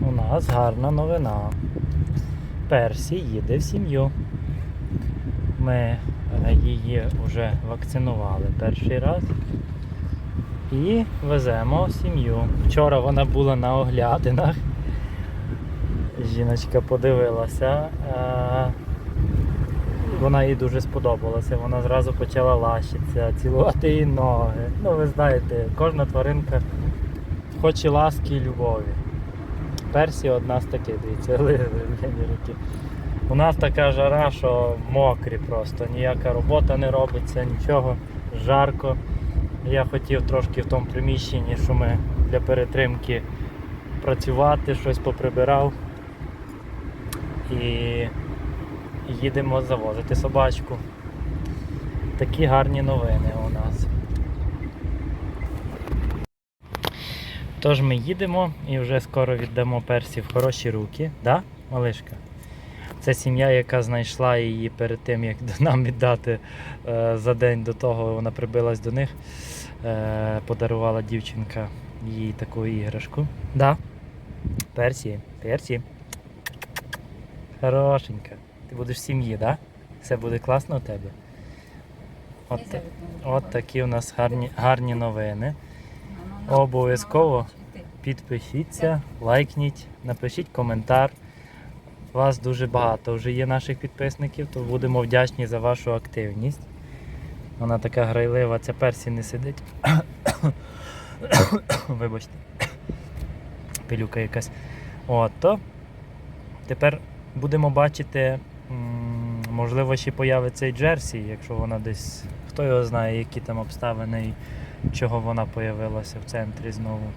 у нас гарна новина. Персі їде в сім'ю. Ми її вже вакцинували перший раз і веземо сім'ю. Вчора вона була на оглядинах. Жіночка подивилася. е, Вона їй дуже сподобалася. Вона зразу почала лащитися, цілувати її ноги. Ну, ви знаєте, кожна тваринка хоче ласки і любові. Персі одна з таких, дивіться, руки. У нас така жара, що мокрі просто, ніяка робота не робиться, нічого, жарко. Я хотів трошки в тому приміщенні, що ми для перетримки працювати, щось поприбирав. І їдемо завозити собачку. Такі гарні новини у нас. Тож ми їдемо і вже скоро віддамо персі в хороші руки, да, малишка? Це сім'я, яка знайшла її перед тим, як нам віддати е, за день до того, вона прибилась до них. Е, подарувала дівчинка їй таку іграшку. Да. Персі, персі. Хорошенька. Ти будеш в сім'ї, да? Все буде класно у тебе. От, от такі у нас гарні, гарні новини. Обов'язково Підпишіться, лайкніть, напишіть коментар. Вас дуже багато вже є наших підписників, то будемо вдячні за вашу активність. Вона така грайлива, ця персі не сидить. Вибачте. Пилюка якась. От, то тепер будемо бачити, можливо, ще появиться і Джерсі, якщо вона десь. Хто його знає, які там обставини чого вона появилася в центрі знову.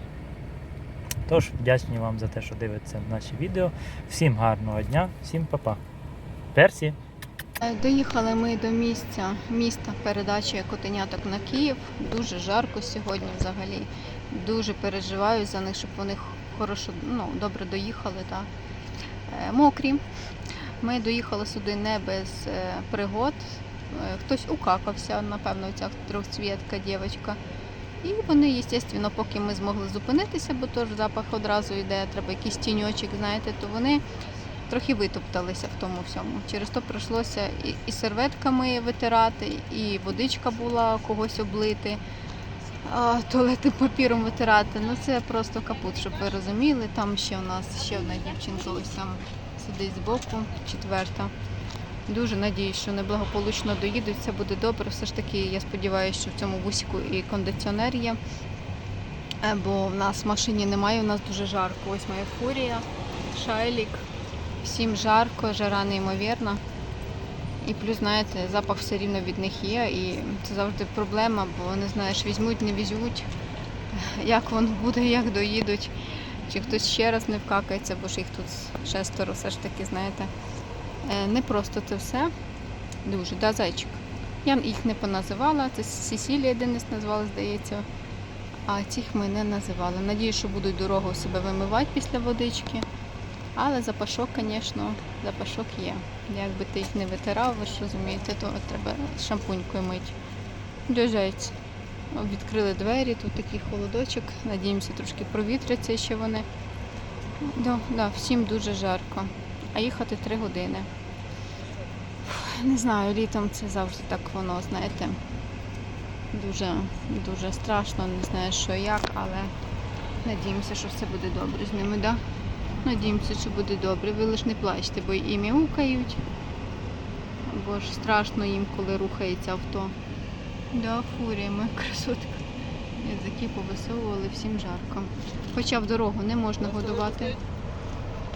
Тож, вдячні вам за те, що дивитеся наші відео. Всім гарного дня, всім па-па. Персі! Доїхали ми до місця міста передачі котеняток на Київ. Дуже жарко сьогодні взагалі. Дуже переживаю за них, щоб вони хорошо, ну, добре доїхали. Так. Е, Мокрі. Ми доїхали сюди не без е, пригод. Е, Хтось укакався, напевно, ця трьохцвітка дівчинка. І вони, звісно, поки ми змогли зупинитися, бо теж запах одразу йде, треба якийсь тіньочок, знаєте, то вони трохи витопталися в тому всьому. Через то прийшлося і, і серветками витирати, і водичка була когось облити, а, туалетним папіром витирати. Ну це просто капут, щоб ви розуміли. Там ще у нас ще одна дівчинка ось там сидить збоку, четверта. Дуже надіюсь, що неблагополучно доїдуть, все буде добре. Все ж таки, я сподіваюся, що в цьому вусіку і кондиціонер є. Е, Бо в нас в машині немає, у нас дуже жарко. Ось моя фурія, шайлік. Всім жарко, жара неймовірна. І плюс, знаєте, запах все рівно від них є. І це завжди проблема, бо не знаєш, візьмуть, не візьмуть, як воно буде, як доїдуть. Чи хтось ще раз не вкакається, бо ж їх тут шестеро все ж таки, знаєте. Е, Не просто це все. Дуже, да, зайчик. Я їх не поназивала, це Сесілія Денис назвала, здається. А цих ми не називали. Надію, що будуть дорогу себе вимивати після водички. Але запашок, звісно, запашок є. Якби ти їх не витирав, ви ж розумієте, то треба шампунькою мити. Дожається. Відкрили двері, тут такий холодочок. Надіємося, трошки провітряться ще вони. Да, да, всім дуже жарко. А їхати три години. Не знаю, літом це завжди так воно, знаєте. Дуже, дуже страшно, не знаю, що як, але надіємося, що все буде добре з ними, да? Надіємося, що буде добре. Ви лиш не плачте, бо і мяукають. Бо ж страшно їм, коли рухається авто. Да, фурія, моя красотка. Язики повисовували, всім жарко. Хоча в дорогу не можна годувати.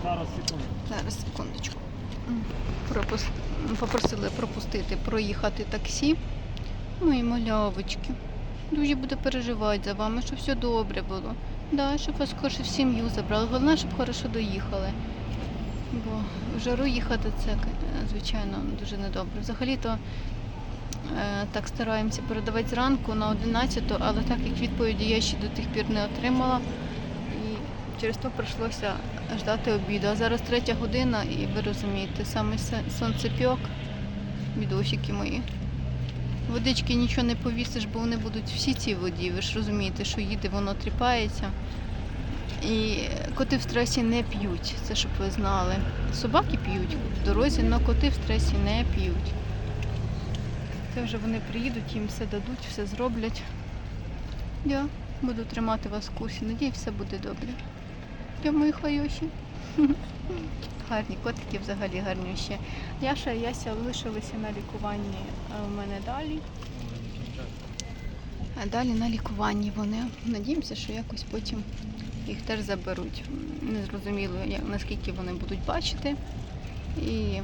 Зараз секунду. Зараз секундочку. Пропус... Попросили пропустити, проїхати таксі. Мої малявочки. Дуже буду переживати за вами, щоб все добре було. Да, щоб вас скорше в сім'ю забрали. Головне, щоб хорошо доїхали. Бо в жару їхати це, е, звичайно, дуже недобре. Взагалі-то е, так стараємося передавати зранку на 11, але так як відповіді я ще до тих пір не отримала. Через то прийшлося ждати обіду. А зараз третя година, і ви розумієте, саме сонцепьок, бідосики мої. Водички нічого не повісиш, бо вони будуть всі ці воді. Ви ж розумієте, що їде, воно тріпається. І Коти в стресі не п'ють, це щоб ви знали. Собаки п'ють в дорозі, але коти в стресі не п'ють. Це вже вони приїдуть, їм все дадуть, все зроблять. Я буду тримати вас в курсі. Надіюсь, все буде добре. Я мої хайоші. Гарні котики взагалі гарнющі. Яша і Яся лишилися на лікуванні у мене далі. А далі на лікуванні вони. Надіємося, що якось потім їх теж заберуть. Не зрозуміло, наскільки вони будуть бачити. І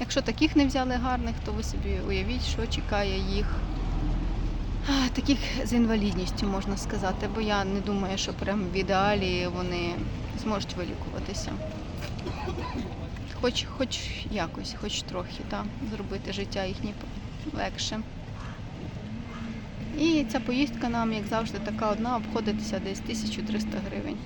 якщо таких не взяли гарних, то ви собі уявіть, що чекає їх. Таких з інвалідністю можна сказати, бо я не думаю, що прям в ідеалі вони зможуть вилікуватися. Хоч, хоч якось, хоч трохи, так, зробити життя їхнє легше. І ця поїздка нам, як завжди, така одна обходиться десь 1300 гривень.